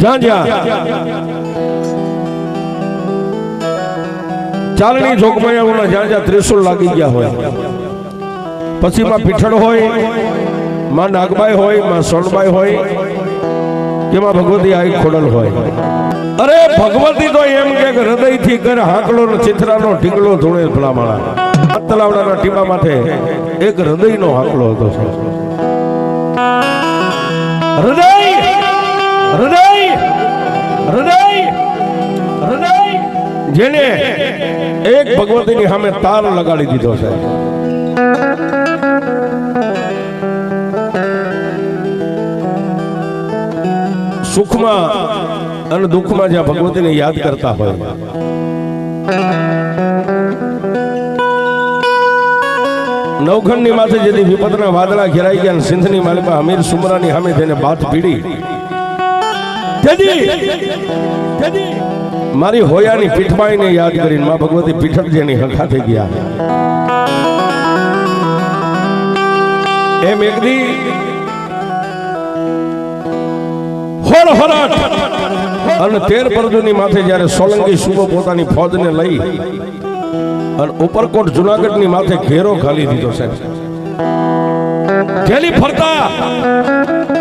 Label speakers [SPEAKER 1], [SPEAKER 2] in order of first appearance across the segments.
[SPEAKER 1] જ્યાં. ચાલણી જોગમાયાઓના જ્યાં ત્રિશુલ લાગી ગયા હોય. પછી માં પીઠળ હોય, માં નાગબાઈ હોય, માં સોનબાઈ હોય એમાં ભગવતી આઈ ખોડલ હોય. અરે ભગવતી તો એમ કે હૃદયથી કર હાકલો ને ચિત્રાનો ઢીંગલો ધૂણે ભલામાળા તલાવડાના ટીમા માટે એક હૃદયનો હાકલો હતો. હૃદય! હૃદય! જેને એક ભગવતીની સામે તાર લગાડી દીધો છે. સુખમાં અને દુઃખમાં જ્યાં ભગવતીને યાદ કરતા હોય. નવખંડની માથે જેથી વિપતના વાદળા ઘેરાઈ ગયા સિંધની માલિકા અમીર સુમરાની સામે જેને બાથ પીડી મારી હોયાની પીઠમાઈને યાદ કરીને માં ભગવતી પીઠકજીની હરખા થઈ ગયા. એમ એક દી અને તેર પરજુની માથે જ્યારે સોલંકી સુબો પોતાની ફોજને લઈ અને ઉપરકોટ જુનાગઢની માથે ઘેરો ખાલી દીધો સાહેબ. ફરતા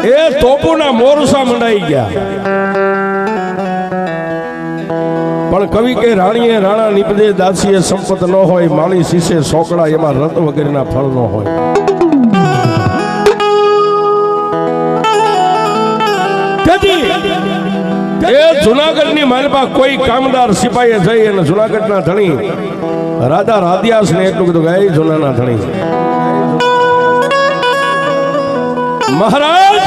[SPEAKER 1] એ તોપુના મોરસા મંડાઈ ગયા. પણ કવિ કે રાણીએ રાણા નિપદે દાસીએ સંપત ન હોય, માળી શીશે સોકડા એમાં રત વગેરેના ફળ ન હોય. એ જુનાગઢની માલપા કોઈ કામદાર સિપાહીએ જઈ અને જુનાગઢના ધણી રાજા રાધિયાસ ને એટલું કીધું કે "એ જુનાના ધણી. મહારાજ!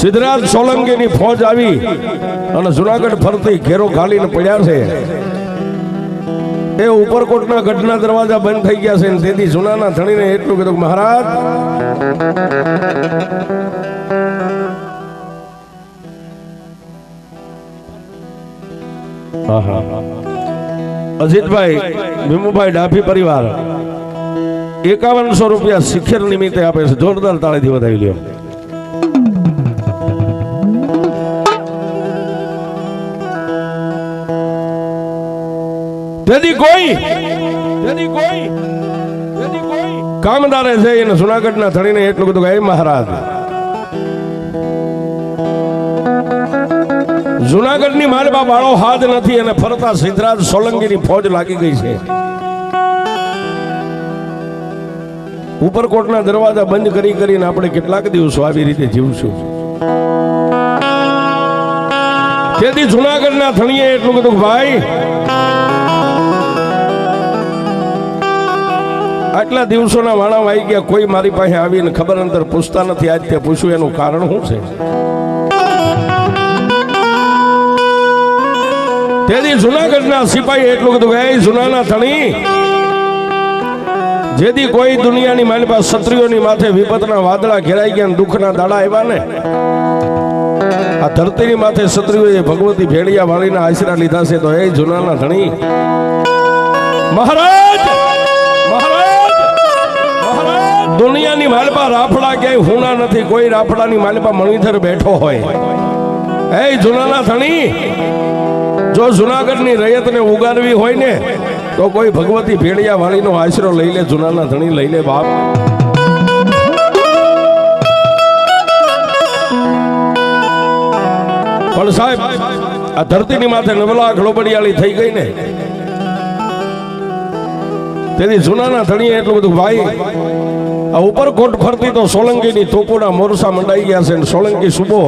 [SPEAKER 1] સિદ્ધરાજ સોલંકીની ફોજ આવી અને જુનાગઢ ફરતી ઘેરો ખાલીને પડ્યા છે. એ ઉપરકોટના ગઢના દરવાજા બંધ થઈ ગયા છે તેથી જૂનાના ધણીને એટલું કીધું મહારાજ અજીતભાઈ, ભીમુભાઈ, ડાભી પરિવાર. એકાવનસો રૂપિયા શિખર નિમિત્તે આપે છે. જોરદાર તાળીથી વધાવી લ્યો. તેથી કોઈ તેથી કોઈ કામદારે છે એને જુનાગઢના ધણીને એટલું બધું કે મહારાજ જુનાગઢની માલબા બાળો હાથ નથી અને ફરતા સિદ્ધરાજ સોલંકીની ફોજ લાગી ગઈ છે. ઉપરકોટના દરવાજા બંધ કરી કરીને આપણે કેટલાક દિવસો આવી રીતે જીવશું. તેથી જુનાગઢના થણીએ એટલું કીધું ભાઈ, આટલા દિવસોના વાણા વાઈ ગયા, કોઈ મારી પાસે આવીને ખબર અંતર પૂછતા નથી. આજ તે પૂછ્યું, એનું કારણ શું છે? તેથી જુનાગઢના સિપાહી એટલું કીધું કે "એ જુનાના ધણી, જેથી કોઈ દુનિયાની મારી પાસે ક્ષત્રિયોની માથે વિપતના વાદળા ઘેરાઈ ગયા દુઃખના દાડા આવ્યા ને, આ ધરતીની માથે ક્ષત્રિયોએ ભગવતી ભેડિયા વાળીના આશરા લીધા છે, તો એ જુનાના ધણી, મહારાજ દુનિયાની માલપા રાફડા ક્યાંય હુના નથી, કોઈ રાફડાની માલપા મણિધર બેઠો હોય. એ જુનાના ધણી જો જુનાગઢની રયતને ઉગાડવી હોય ને, તો કોઈ ભગવતી ભેળિયા વાળીનો આશરો લઈ લે, જુનાના ધણી લઈ લે બાપ. પણ સાહેબ, આ ધરતીની માથે નવલા ઘડોબડિયાળી થઈ ગઈ ને. તેથી જુનાના ધણીએ એટલું બધું ભાઈ, આ ઉપરકોટ ફરતી તો સોલંકીની તોપોના મોરસા મંડાઈ ગયા છે સોલંકી સુબો,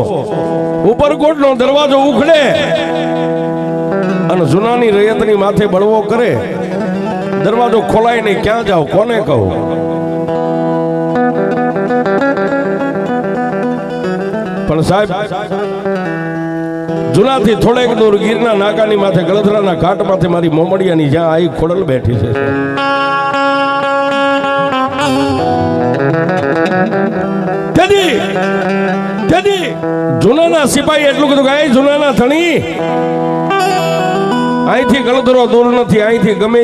[SPEAKER 1] ઉપરકોટનો દરવાજો ઉખડે. અને જૂનાની રયતની માથે બળવો કરે. દરવાજો ખોલાય નહીં ક્યાં જાઓ? કોને કહો? પણ સાહેબ જૂનાથી થોડેક દૂર ગીરના નાકાની માથે ગળધરાના ઘાટ માથે મારી મોમડિયાની જ્યાં આઈ ખોડલ બેઠી છે જૂનાના સિપાહી એટલું કીધું કે જુનાના ધણી. અહીંથી ગળધરો દૂર નથી, અહીંથી ગમે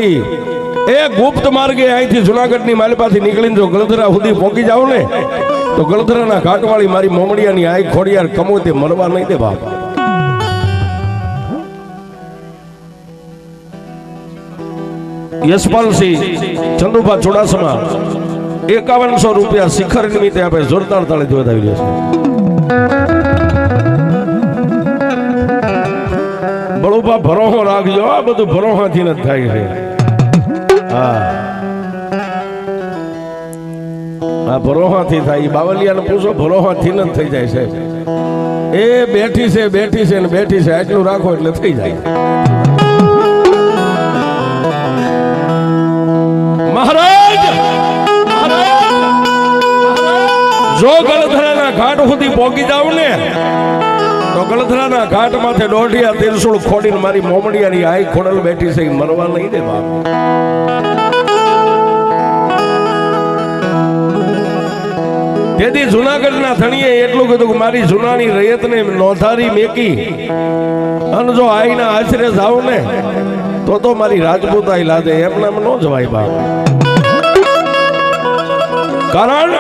[SPEAKER 1] એ ગુપ્ત માર્ગે અહીંથી જુનાગઢની માલપાથી નીકળીને જો ગળધરા સુધી પહોંચી જાવ ને, તો ગળધરાના ઘાટવાળી મારી મોમડિયાની આઈ ખોડિયાર કમો તે મરવા નહીં દે બાપા. યશપાલસિંહ, ચંદુભા ચુડાસમા, એકાવનસો રૂપિયા શિખર નિમિત્તે આપણે જોરદાર તાળી વધાવી રહ્યા છે બળુભા ભરોહો રાખજો, આ બધું ભરોહાથી જ થાય છે. આ ભરોહાથી થાય બાવલિયાને પૂછો, ભરોહાથી જ થઈ જાય છે એ બેઠી છે બેઠી છે ને બેઠી છે, આટલું રાખો એટલે થઈ જાય. મહારાજ જો ગળધરાના ઘાટ સુધી પહોંચી જાવ ને તો ગળધરાના ઘાટ માથે દોઢિયા તિરસુળ ખોડીને મારી મોમડિયાની આઈ ખોડલ બેઠી છે મરવા નહીં દે બાપ. તેથી જુનાગઢના ધણીએ એટલું કીધું કે મારી જુનાની રયતને નોંધારી મેકી. અને જો આઈના આશરે જાવ ને, તો તો મારી રાજપૂતાઈ લાદે એમને નો જવાય બાપ. કારણ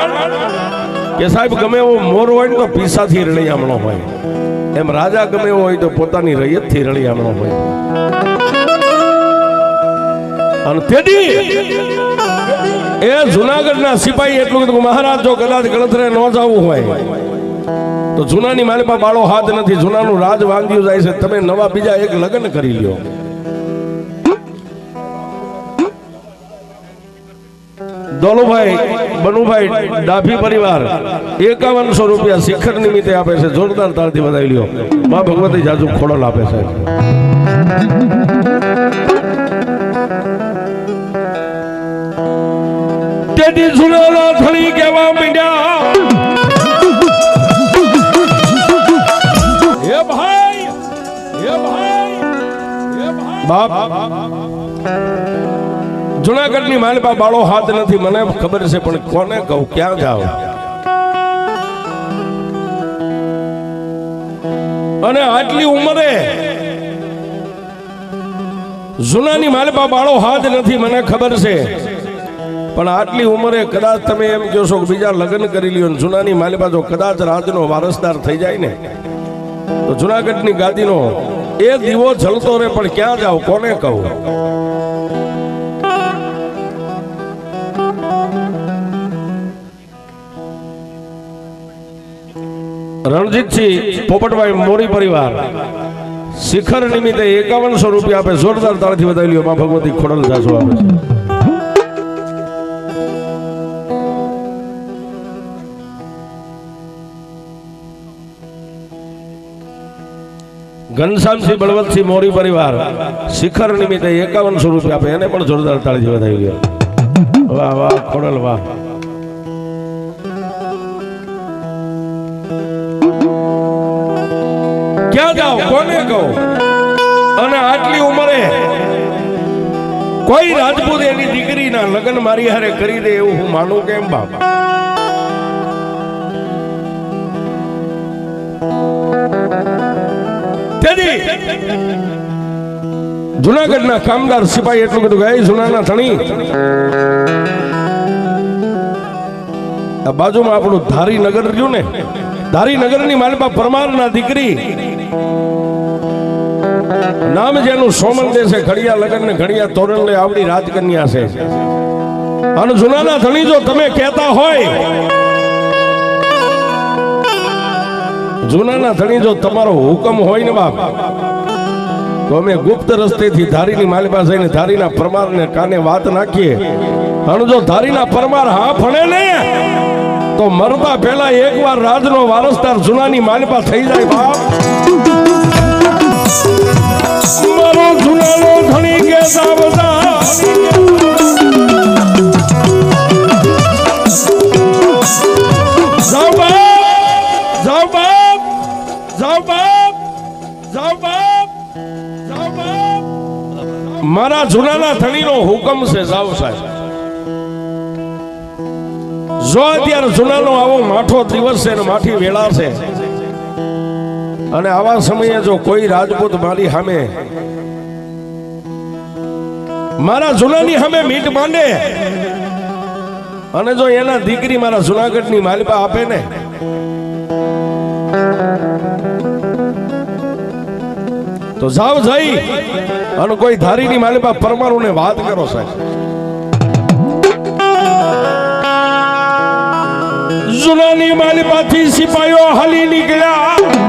[SPEAKER 1] કે સાહેબ, ગમે એવો મોર હોય ને તો પીસાથી રળિયામણો હોય. એમ રાજા ગમે હોય તો પોતાની રૈયતથી રળિયામણો હોય. અને તેથી એ જુનાગઢના સિપાહી એટલું કીધું મહારાજ, જો કદાચ ગળતરે ન જવું હોય, તો જૂનાની માલિપા બાળો હાથ નથી, જૂનાનું રાજ વાંગ્યું જાય છે, તમે નવા બીજા એક લગ્ન કરી લ્યો. દોલુભાઈ બનુભાઈ ડાભી પરિવાર, એકાવનસો રૂપિયા શિખર નિમિત્તે આપે છે, જોરદાર તાળથી વધાવી લ્યો. મા ભગવતી જાજુ ખોડલ આપે છે. તેથી જુનાના થળી કહેવા મીડ્યા. હે ભાઈ હે ભાઈ હે ભાઈ. બાપ. જુનાગઢની માલપા બાળો હાથ નથી. મને ખબર છે, પણ કોને કહું? ક્યાં જાવ? અને આટલી ઉંમરે જૂનાની માલપા બાળો હાથ નથી, મને ખબર છે. પણ આટલી ઉંમરે કદાચ તમે એમ કહો છો કે બીજા લગ્ન કરી લ્યો જુનાની માલપા જો કદાચ રાજનો વારસદાર થઈ જાય ને, તો જુનાગઢની ગાદીનો એ દીવો જલતો રહે, પણ ક્યાં જાવ? કોને કહું? રણજીતસિંહ પોપટભાઈ મોરી પરિવાર શિખર નિમિત્તે એકાવનસો રૂપિયા આપે જોરદાર તાળથી વધાવી લ્યો. ભગવતી ખોડલ સાસુ આપે ઘનશ્યામસિંહ બળવંતસિંહ મોરી પરિવાર શિખર નિમિત્તે એકાવનસો રૂપિયા આપે. એને પણ જોરદાર તાળથી વધાવી લ્યો. વાહ વાહ, ખોડલ વાહ. ક્યાં જાઓ કોને કહો? અને આટલી ઉંમરે કોઈ રાજપૂત એની દીકરીના લગ્ન મારી હારે કરી દે એવું હું માનું કેમ, બાપા? જુનાગઢના કામદાર સિપાહી એટલું બધું ગાય, જુનાના ધણી. આ બાજુમાં આપણું ધારીનગર રહ્યું ને ધારી નગરની માલપા પરમારના દીકરી નામ જેનું સોમન દે છે, ઘડિયા લગન ને ઘડિયા તોરણ લે આવડી રાજકન્યા છે. અને જુનાના ધણી જો તમે કહેતા હોય, જુનાના ધણી જો તમારો હુકમ હોય ને બાપ, તો અમે ગુપ્ત રસ્તેથી ધારીની માલિપા જઈને ધારીના પરમારને કાને વાત નાખીએ. અને જો ધારીના પરમાર હા ભણે ને તો મરતા પહેલા એકવાર રાજનો વારસદાર જુનાની માલિપા થઈ જાય બાપ. મારો જુનાનો ધણી કે સાવધાન જાઓ બાપ જાવ બાપ જાવ બાપ. મારા જૂનાના ધણીનો હુકમ છે, જાઓ સાહેબ. જો અત્યારે જુનાનો આવો માઠો દિવસ છે માઠી વેળા છે. અને આવા સમયે જો કોઈ રાજપૂત મારી સામે મારા જુનાની સામે મીટ માંડે અને જો એના દીકરી મારા જુનાગઢની માલિપા આપે ને, તો જાવ જઈ અને કોઈ ધારીની માલિપા પરમાણુ ને વાત કરો સાહેબ. જુનાની માલિપાથી સિપાહીઓ હલી નીકળ્યા.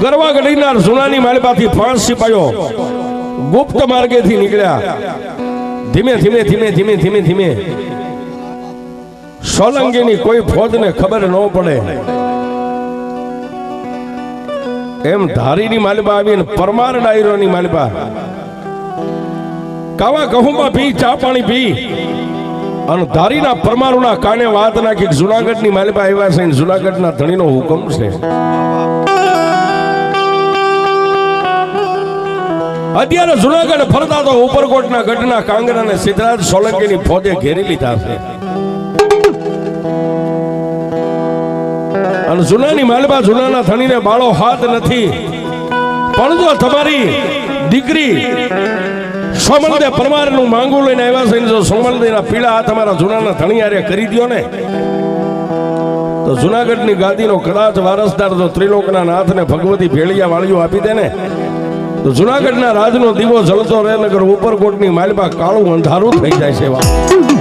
[SPEAKER 1] ગરવા ગઢીના સોનાની માલિપાથી પાંચ સિપાયો ગુપ્ત માર્ગેથી નીકળ્યા. ધીમે ધીમે ધીમે ધીમે ધીમે ધીમે. સોલંકીની કોઈ ફોજને ખબર ન પડે. એમ ધારીની માલિપા આવીને પરમાર ડાયરોની માલિપા કાવા કહુંમાં પી, ચા પાણી પી. અને ધારીના પરમારુના કાને વાત નાખી જુનાગઢની માલિપા આવ્યા છે જુનાગઢના ધણીનો હુકમ છે. અત્યારે જુનાગઢ ફરતા તો ઉપરકોટના ગઢના કાંગરા અને સિદ્ધરાજ સોલંકીની ફોજે ઘેરી લીધા છે. અને જુનાની માલબા જુનાના ધણીને બાળો હાથ નથી. પણ જો તમારી દીકરી સોમલદે પરમારનું માંગુ લઈને આવ્યા છે જો સોમલદેના પીળા હાથ તમારા જુનાના આરે કરી દ્યો ને, તો જુનાગઢની ગાદીનો કદાચ વારસદાર જો ત્રિલોકના નાથને ભગવતી ભેળિયા વાળીઓ આપી દે ને તો જુનાગઢના રાજનો દીવો જળતો રહે નગર ઉપરકોટની માલમાં કાળું અંધારું થઈ જાય છે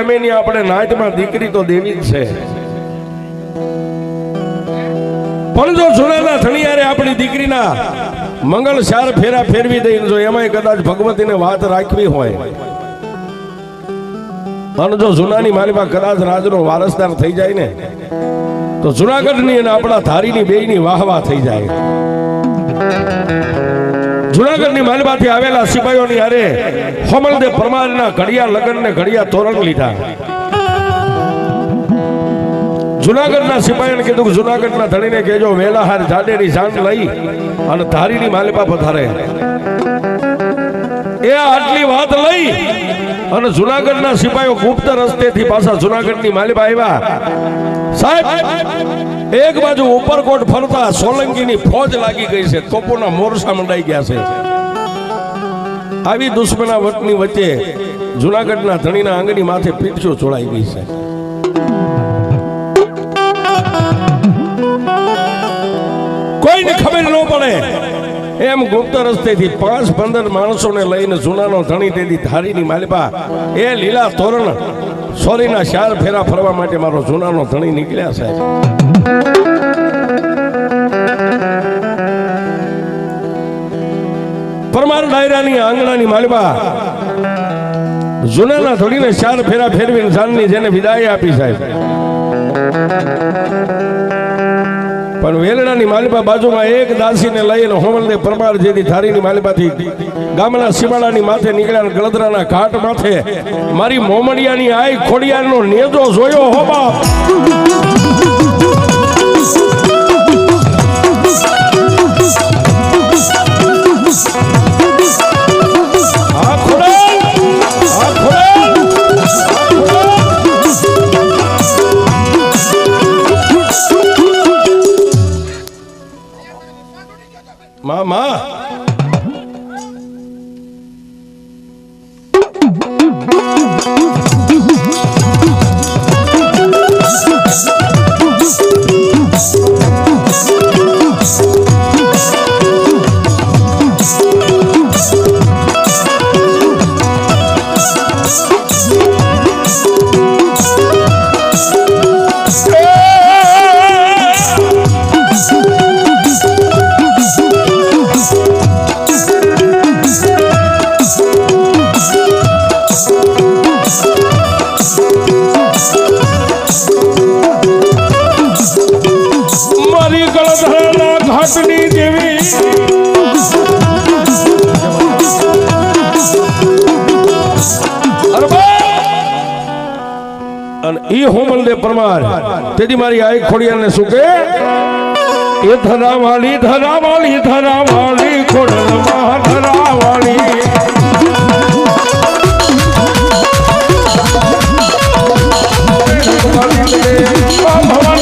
[SPEAKER 1] ગમે ની આપણે નાચમાં દીકરી તો દેવી જ છે. પણ જો જુનાના થણિયારે આપણી દીકરીના મંગળ શાર ફેરા ફેરવી દઈને જો એમાંય કદાચ ભગવતીને વાત રાખવી હોય. અને જો જુનાની માલીમાં કદાચ રાજનો વારસદાર થઈ જાય ને, તો જુનાગઢની અને આપણા ધારીની બેયની વાહવા થઈ જાય. જુનાગઢની માલિબાથી આવેલા સિપાહીઓની હારે હોમલદેવ પરમારના ઘડિયા લગ્ન ને ઘડિયા તોરણ લીધા. જુનાગઢના સિપાહીને કીધું કે જુનાગઢના ધણીને કહેજો વેલા હાર જાડેની જાણ લઈ અને ધારીની માલિપા પધારે એ આટલી વાત લઈ અને જુનાગઢના સિપાહીઓ ગુપ્ત રસ્તેથી પાછા જુનાગઢની માલિપા આવ્યા. સાહેબ એક બાજુ ઉપરકોટ ફરતા સોલંકીની ફોજ લાગી ગઈ છે, તોપોના મોરસા મંડાઈ ગયા છે. આવી દુશ્મના વટની વચ્ચે જુનાગઢના ધણીના આંગણી માથે પીઠ્યો છોડાઈ ગઈ છે. કોઈને ખબર ન પડે, એમ ગુપ્ત રસ્તેથી પાંચ પંદર માણસોને લઈને જૂનાનો ધણી તેથી ધારીની માલિપા, એ લીલા તોરણ સોરીના શાર ફેરા ફરવા માટે મારો જૂનાનો ધણી નીકળ્યા સાહેબ પરમાર આંગણાની માલબા જૂનાના થોડીને ચાર ફેરા ફેરવીને જાનની જેને વિદાય આપી સાહેબ. પણ વેલડાની માલિપા બાજુમાં એક દાસીને લઈને હોમલને પરમાર જેથી થારીની માલિપાથી ગામના સીમાડાની માથે નીકળ્યા ગળદરાના ઘાટ માથે મારી મોમડિયાની આઈ ખોડિયાનો નેજો જોયો હો બાપ. ઈ હોમલદેવ પરમાર. તેથી મારી આઈ ખોડિયાને શું કે એ ધરાવાળી ધરાવાળી ધરાવાળી ખોડલ ધરાવાળી. ભવાની